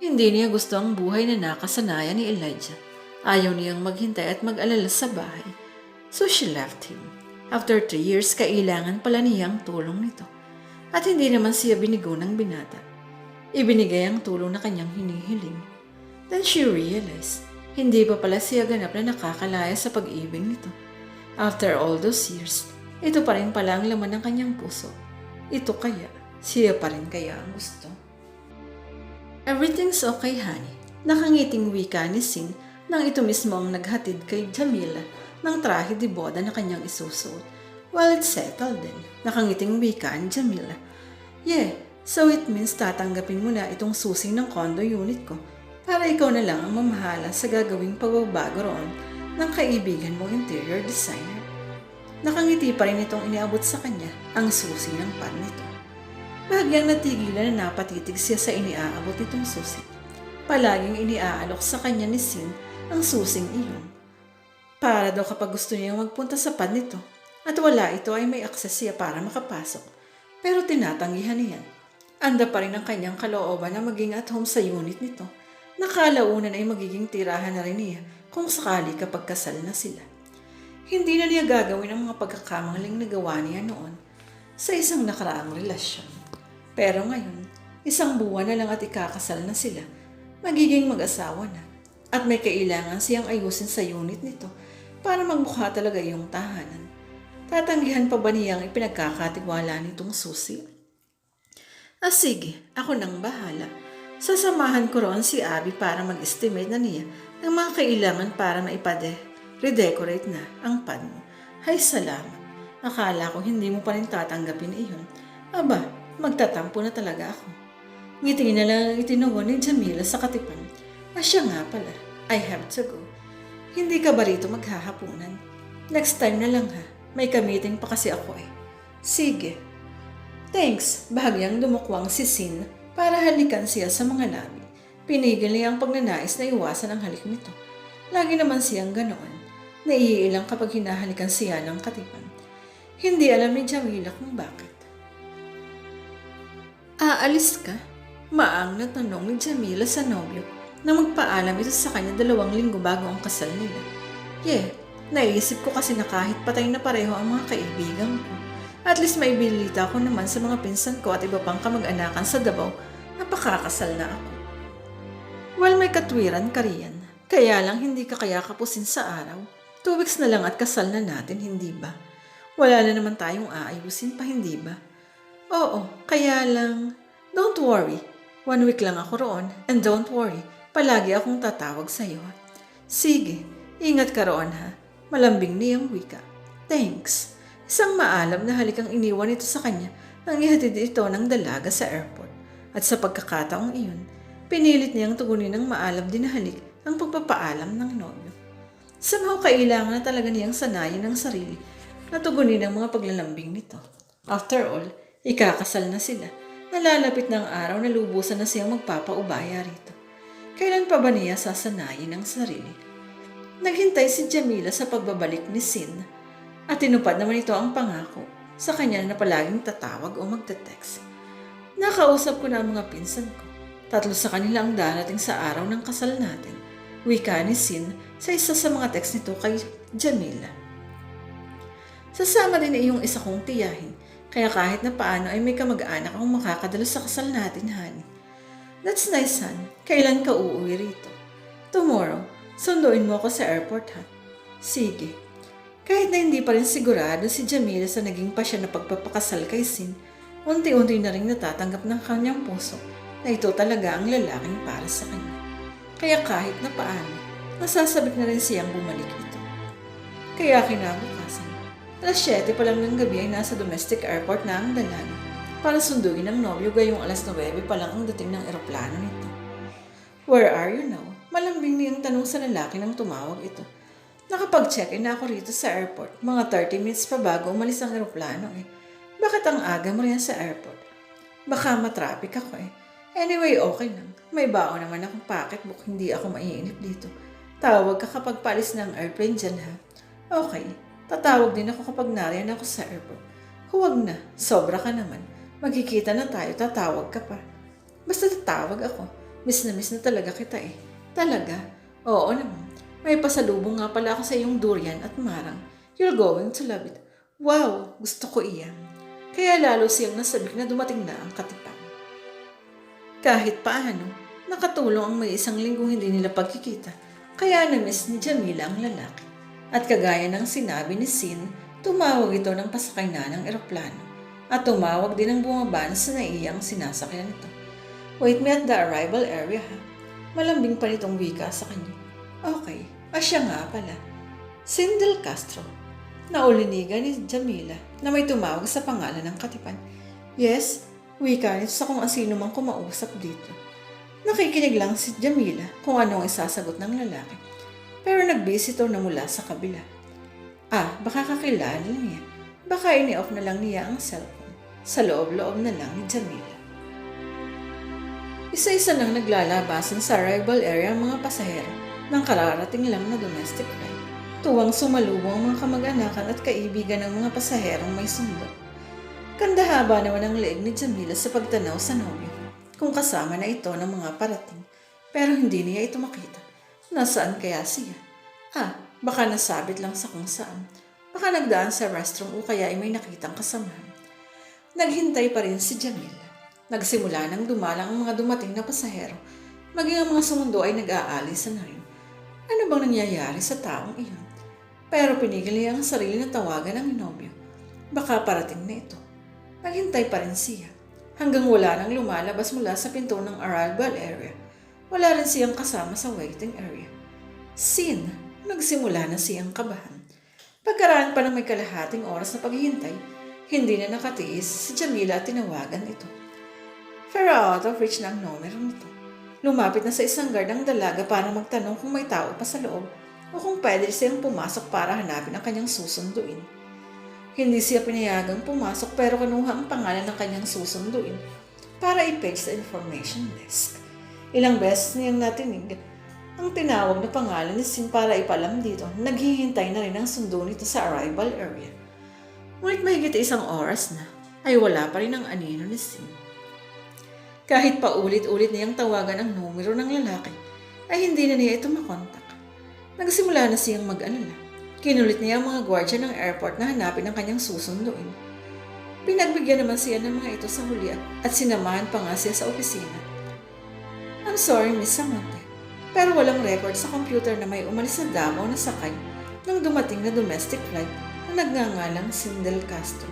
Hindi niya gusto ang buhay na nakasanayan ni Elijah. Ayaw niyang maghintay at mag-alala sa bahay. So she left him. After three years, kailangan pala niya ang tulong nito. At hindi naman siya binigo ng binata. Ibinigay ang tulong na kanyang hinihiling. Then she realized, hindi pa pala siya ganap na nakakalaya sa pag-ibig nito. After all those years, ito pa rin pala ang laman ng kanyang puso. Ito kaya, siya pa rin kaya ang gusto. Everything's okay, honey. Nakangiting wika ni Sin nang ito mismo ang naghatid kay Jamila ng trahe di boda na kanyang isusuot. Well, it's settled din. Nakangiting wika ni Jamila. Yeah, so it means tatanggapin mo na itong susi ng condo unit ko para ikaw na lang ang mamahala sa gagawing pagbabago roon ng kaibigan mong interior designer. Nakangiti pa rin itong iniabot sa kanya ang susi ng pan nito. Bahagyang natigilan na napatitig siya sa iniaabot nitong susi. Palaging iniaalok sa kanya ni Sin ang susing iyon. Para daw kapag gusto niyang magpunta sa pad nito at wala ito ay may akses siya para makapasok. Pero tinatanggihan niyan. Anda pa rin ang kanyang kalooban na maging at home sa unit nito. Nakalaunan ay magiging tirahan na rin niya kung sakali kapag kasal na sila. Hindi na niya gagawin ang mga pagkakamangling nagawa niya noon sa isang nakaraang relasyon. Pero ngayon, isang buwan na lang at ikakasal na sila, magiging mag-asawa na. At may kailangan siyang ayusin sa unit nito para magmukha talaga yung tahanan. Tatanggihan pa ba niyang ipinagkakatiwala nitong susi? Ah sige, ako nang bahala. Sasamahan ko roon si Abby para mag-estimate na niya ng mga kailangan para maipade, redecorate na ang pad mo. Hay salamat. Akala ko hindi mo pa rin tatanggapin iyon. Aba, magtatampo na talaga ako. Ngiti na lang ang itinugon ni Jamila sa katipan. Ah, siya nga pala. I have to go. Hindi ka ba rito maghahapunan? Next time na lang ha. May kamiting pa kasi ako eh. Sige. Thanks. Bahagyang dumukwang si Sin para halikan siya sa mga labi. Pinigil niya ang pagnanais na iwasan ang halik nito. Lagi naman siyang ganoon. Naiilang kapag hinahalikan siya ng katipan. Hindi alam ni Jamila kung bakit. Aalis ka? Maang na tanong ni Jamila sa nobyo na magpaalam ito sa kanya dalawang linggo bago ang kasal nila. Yeah, naisip ko kasi na kahit patay na pareho ang mga kaibigan ko. At least may bilita ko naman sa mga pinsan ko at iba pang kamag-anakan sa Davao na pakakasal na ako. Well, may katwiran ka riyan. Kaya lang hindi ka kaya kapusin sa araw. Two weeks na lang at kasal na natin, hindi ba? Wala na naman tayong aayusin pa, hindi ba? Oo, kaya lang... Don't worry. One week lang ako roon. And don't worry, palagi akong tatawag sa'yo. Sige, ingat ka roon ha. Malambing niyang wika. Thanks. Isang maalam na halikang iniwan ito sa kanya nang ihatid ito ng dalaga sa airport. At sa pagkakataong iyon, pinilit niyang tugunin ng maalam din na halik ang pagpapaalam ng nobyo. Somehow kailangan na talaga niyang sanayin ang sarili na tugunin ang mga paglalambing nito. After all, ikakasal na sila. Nalalapit na ang araw na lubusan na siyang magpapaubaya rito. Kailan pa ba niya sasanayin ang sarili? Naghintay si Jamila sa pagbabalik ni Sin at tinupad naman ito ang pangako sa kanya na palaging tatawag o magte-text. Nakausap ko na ang mga pinsan ko. Tatlo sa kanila ang darating sa araw ng kasal natin. Wika ni Sin sa isa sa mga text nito kay Jamila. Sasama din iyong isa kong tiyahin, kaya kahit na paano ay may kamag-anak akong makakadalo sa kasal natin, honey. That's nice, hon. Kailan ka uuwi rito? Tomorrow. Sunduin mo ako sa airport, ha? Sige. Kahit na hindi pa rin sigurado si Jamila sa naging pasya na pagpapakasal kay Sin, unti-unti na rin natatanggap ng kanyang puso na ito talaga ang lalaking para sa kanya. Kaya kahit na paano, nasasabik na rin siyang bumalik ito. Kaya kinabukasan, alas 7 pa lang ng gabi ay nasa domestic airport na ang dalaga para sunduin ng nobyo gayong alas 9 pa lang ang dating ng eroplano nito. Where are you now? Malambing niyang tanong sa lalaki nang tumawag ito. Nakapag-check-in na ako rito sa airport. Mga 30 minutes pa bago umalis ang eroplano eh. Bakit ang aga mo riyan sa airport? Baka matraffic ako eh. Anyway, okay lang. May baon naman akong pocketbook, hindi ako maiinip dito. Tawag ka kapag palis ng airplane dyan ha. Okay, tatawag din ako kapag nariyan ako sa airport. Huwag na, sobra ka naman. Magkikita na tayo, tatawag ka pa. Basta tatawag ako. Miss na miss na talaga kita eh. Talaga? Oo naman. May pasalubong nga pala ako sa iyong durian at marang. You're going to love it. Wow, gusto ko iyan. Kaya lalo siyang nasabik na dumating na ang katipan. Kahit paano, nakatulong ang may isang linggong hindi nila pagkikita. Kaya na-miss ni Jamila ang lalaki. At kagaya ng sinabi ni Sin, tumawag ito ng pasakay na ng eroplano. At tumawag din ang bumaba sa naiyang sinasakyan nito. Wait me at the arrival area ha. Malambing pa nitong wika sa kanya. Okay, asya nga pala. Sindel Castro. Naulinigan ni Jamila na may tumawag sa pangalan ng katipan. Yes, wika nito sa kung asino mang kumausap dito. Nakikinig lang si Jamila kung ano ang isasagot ng lalaki. Pero nag-visitor na mula sa kabila. Ah, baka kakilala niya. Baka ini-off na lang niya ang cellphone. Sa loob-loob na lang ni Jamila. Isa-isa nang naglalabasan sa arrival area ang mga pasahero ng kararating lang na domestic flight. Tuwang sumalubong ang mga kamag-anakan at kaibigan ng mga pasaherong may sundo. Kandahaba naman ang leeg ni Jamila sa pagtanaw sa nobyo kung kasama na ito ng mga parating pero hindi niya ito makita. Nasaan kaya siya? Ah, baka nasabit lang sa kung saan. Baka nagdaan sa restroom o kaya ay may nakitang kasamahan. Naghintay pa rin si Jamila. Nagsimula nang dumalang ang mga dumating na pasahero. Maging ang mga sumundo ay nag-aalis na rin. Ano bang nangyayari sa taong iyon? Pero pinigil niya ang sarili na tawagan ng nobyo. Baka parating na ito. Naghintay pa rin siya. Hanggang wala nang lumalabas mula sa pinto ng arrival area. Wala rin siyang kasama sa waiting area. Sin, nagsimula na siyang kabahan. Pagkaraan pa ng may kalahating oras na paghihintay, hindi na nakatiis si Jamila at tinawagan ito. Pero out of reach na ang numero nito. Lumapit na sa isang guard ang dalaga para magtanong kung may tao pa sa loob o kung pwede siyang pumasok para hanapin ang kanyang susunduin. Hindi siya pinayagang pumasok pero kinuha ang pangalan ng kanyang susunduin para i-page sa information desk. Ilang beses niyang natinig ang tinawag na pangalan ni Sin para ipalam dito, naghihintay na rin ang sundo nito sa arrival area. Ngunit mahigit isang oras na, ay wala pa rin ang anino ni Sin. Kahit pa ulit-ulit niyang tawagan ang numero ng lalaki, ay hindi na niya ito makontak. Nagsimula na siyang mag-alala. Kinulit niya ang mga gwardya ng airport na hanapin ang kanyang susunduin. Pinagbigyan naman siya ng mga ito sa huli at sinamahan pa nga siya sa opisina. I'm sorry, Miss Samantha, pero walang record sa computer na may umalis na Davao na sakay ng dumating na domestic flight na nagngangalang Sindel Castro.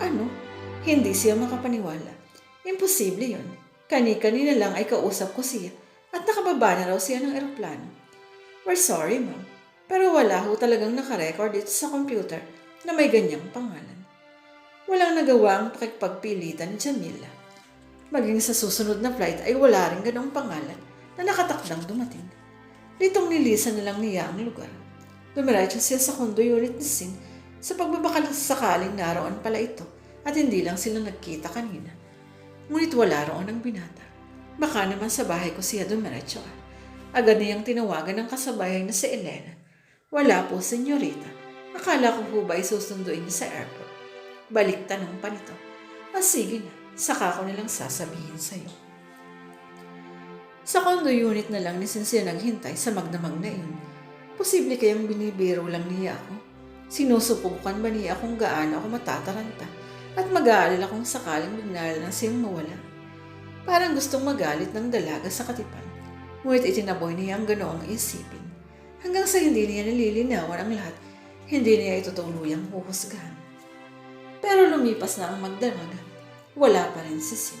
Ano? Hindi siya makapaniwala. Imposible yon. Kani-kanina lang ay kausap ko siya at nakababa na raw siya ng eroplano. We're sorry, ma'am. Pero wala ho talagang nakarecord dito sa computer na may ganyang pangalan. Walang nagawa ang pakipagpilitan ni Jamila. Maging sa susunod na flight ay wala rin ganong pangalan na nakatakdang dumating. Litong nilisan na lang niya ang lugar. Dumiretso siya sa kondo unit ni Sin sa pagbabakal sakaling naroon pala ito at hindi lang sila nagkita kanina. Ngunit wala roon ang binata. Baka naman sa bahay ko siya dumiretso. Agad niyang tinawagan ng kasabayan na si Elena. Wala po, senyorita. Akala ko po ba ay susunduin niya sa airport? Balik tanong pa nito. Ah, sige na. Saka ko nilang sasabihin sa'yo. Sa condo unit na lang ni Cynthia naghintay sa magdamag na iyon. Posible kayang binibiro lang niya ako. Sinusubukan ba niya kung gaano ako matataranta at mag-aalala kung sakaling bigla na siyang mawala. Parang gustong magalit ng dalaga sa katipan. Ngunit itinaboy niya ang ganoong isipin. Hanggang sa hindi niya nalilinawan ang lahat, hindi niya ito tuluyang huhusgahan. Pero lumipas na ang magdarag, wala pa rin si Sin.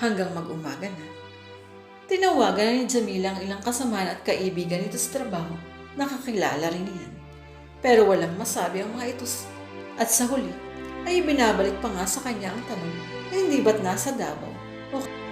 Hanggang mag-umaga na. Tinawagan na ni Jamila ang ilang kasamahan at kaibigan nito sa trabaho. Nakakilala rin niyan. Pero walang masabi ang mga ito. At sa huli, ay binabalik pa nga sa kanya ang tanong na hindi ba't nasa Davao o